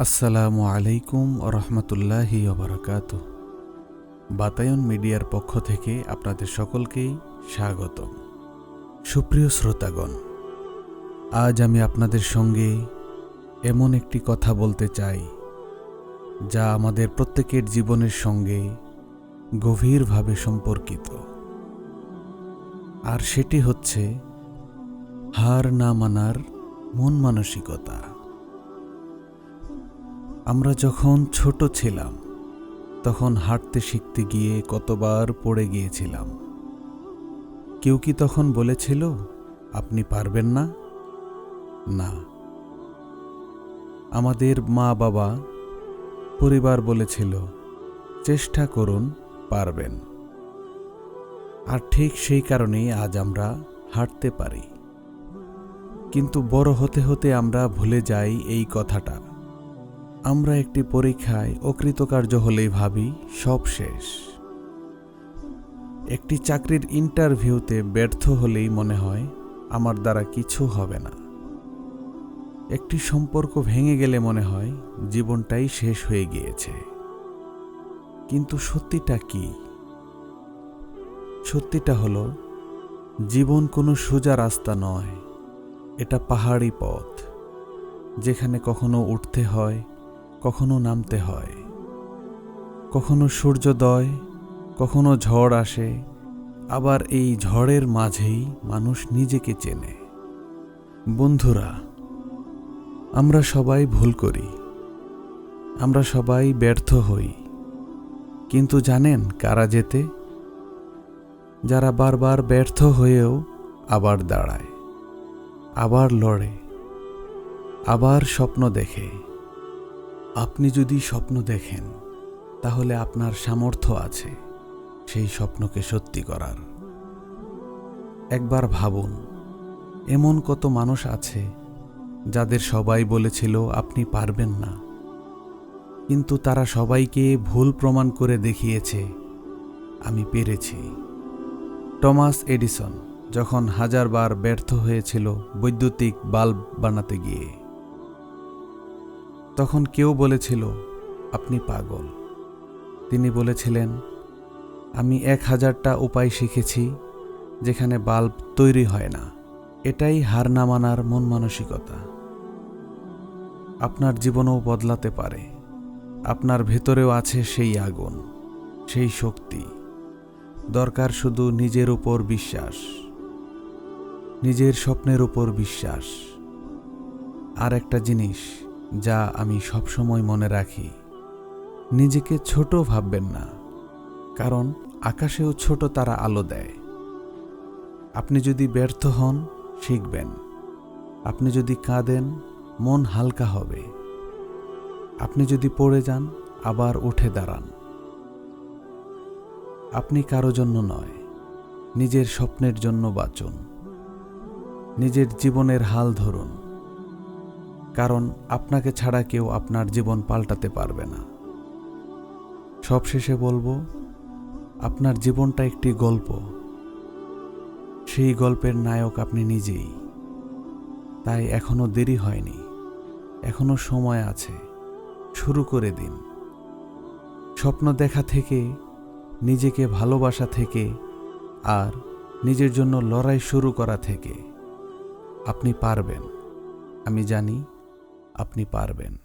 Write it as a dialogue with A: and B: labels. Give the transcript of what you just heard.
A: আসসালামু আলাইকুম রহমতুল্লাহি ওবরাকাত বাতায়ন মিডিয়ার পক্ষ থেকে আপনাদের সকলকেই স্বাগত সুপ্রিয় শ্রোতাগণ, আজ আমি আপনাদের সঙ্গে এমন একটি কথা বলতে চাই, যা আমাদের প্রত্যেকের জীবনের সঙ্গে গভীরভাবে সম্পর্কিত। আর সেটি হচ্ছে, হার না মানার মন মানসিকতা। আমরা যখন ছোট ছিলাম, তখন হাঁটতে শিখতে গিয়ে কতবার পড়ে গিয়েছিলাম। কেউ কি তখন বলেছিল, আপনি পারবেন না না। আমাদের মা বাবা পরিবার বলেছিল, চেষ্টা করুন, পারবেন আর ঠিক সেই কারণেই আজ আমরা হাঁটতে পারি। কিন্তু বড় হতে হতে আমরা ভুলে যাই এই কথাটা। আমরা একটি পরীক্ষায় অকৃতকার্য হলেই ভাবি সব শেষ। একটি চাকরির ইন্টারভিউতে ব্যর্থ হলেই মনে হয় আমার দ্বারা কিছু হবে না। একটি সম্পর্ক ভেঙে গেলে মনে হয় জীবনটাই শেষ হয়ে গিয়েছে। কিন্তু সত্যিটা কি? সত্যিটা হলো, জীবন কোনো সোজা রাস্তা নয়, এটা পাহাড়ি পথ, যেখানে কখনো উঠতে হয় কখনো নামতে হয়। কখনো সূর্যোদয় কখনো ঝড় আসে, আবার এই ঝড়ের মাঝেই মানুষ নিজেকে চেনে। বন্ধুরা, আমরা সবাই ভুল করি। আমরা সবাই ব্যর্থ হই। কিন্তু জানেন কারা যেতে? যারা বারবার ব্যর্থ হয়েও আবার দাঁড়ায়, আবার লড়ে, আবার স্বপ্ন দেখে। আপনি যদি স্বপ্ন দেখেন, তাহলে আপনার সামর্থ্য আছে সেই স্বপ্নকে সত্যি করার। একবার ভাবুন, এমন কত মানুষ আছে যাদের সবাই বলেছিল, আপনি পারবেন না। কিন্তু তারা সবাইকে ভুল প্রমাণ করে দেখিয়েছে, আমি পেরেছি। টমাস এডিসন যখন হাজারবার ব্যর্থ হয়েছিল বৈদ্যুতিক বাল্ব বানাতে গিয়ে। তখন কেউ বলেছিল, আপনি পাগল। তিনি বলেছিলেন, আমি এক হাজারটা উপায় শিখেছি, যেখানে বাল্ব তৈরি হয় না। এটাই হার না মানার মন মানসিকতা। আপনার জীবনও বদলাতে পারে। আপনার ভেতরেও আছে সেই আগুন, সেই শক্তি। দরকার শুধু নিজের উপর বিশ্বাস। নিজের স্বপ্নের উপর বিশ্বাস। আর একটা জিনিস যা আমি সবসময় মনে রাখি। নিজেকে ছোট ভাববেন না, কারণ আকাশেও ছোট তারা আলো দেয়। আপনি যদি ব্যর্থ হন, শিখবেন। আপনি যদি কাঁদেন, মন হালকা হবে। আপনি যদি পড়ে যান, আবার উঠে দাঁড়ান। আপনি কারও জন্য নয়, নিজের স্বপ্নের জন্য বাঁচুন। নিজের জীবনের হাল ধরুন। কারণ আপনাকে ছাড়া কেউ আপনার জীবন পাল্টাতে পারবে না। সবশেষে বলব, আপনার জীবনটা একটি গল্প। সেই গল্পের নায়ক আপনি নিজেই। তাই এখনও দেরি হয়নি। এখনও সময় আছে। শুরু করে দিন। স্বপ্ন দেখা থেকে, নিজেকে ভালোবাসা থেকে, আর নিজের জন্য লড়াই শুরু করা থেকে। আপনি পারবেন। আমি জানি আপনি পারবেন।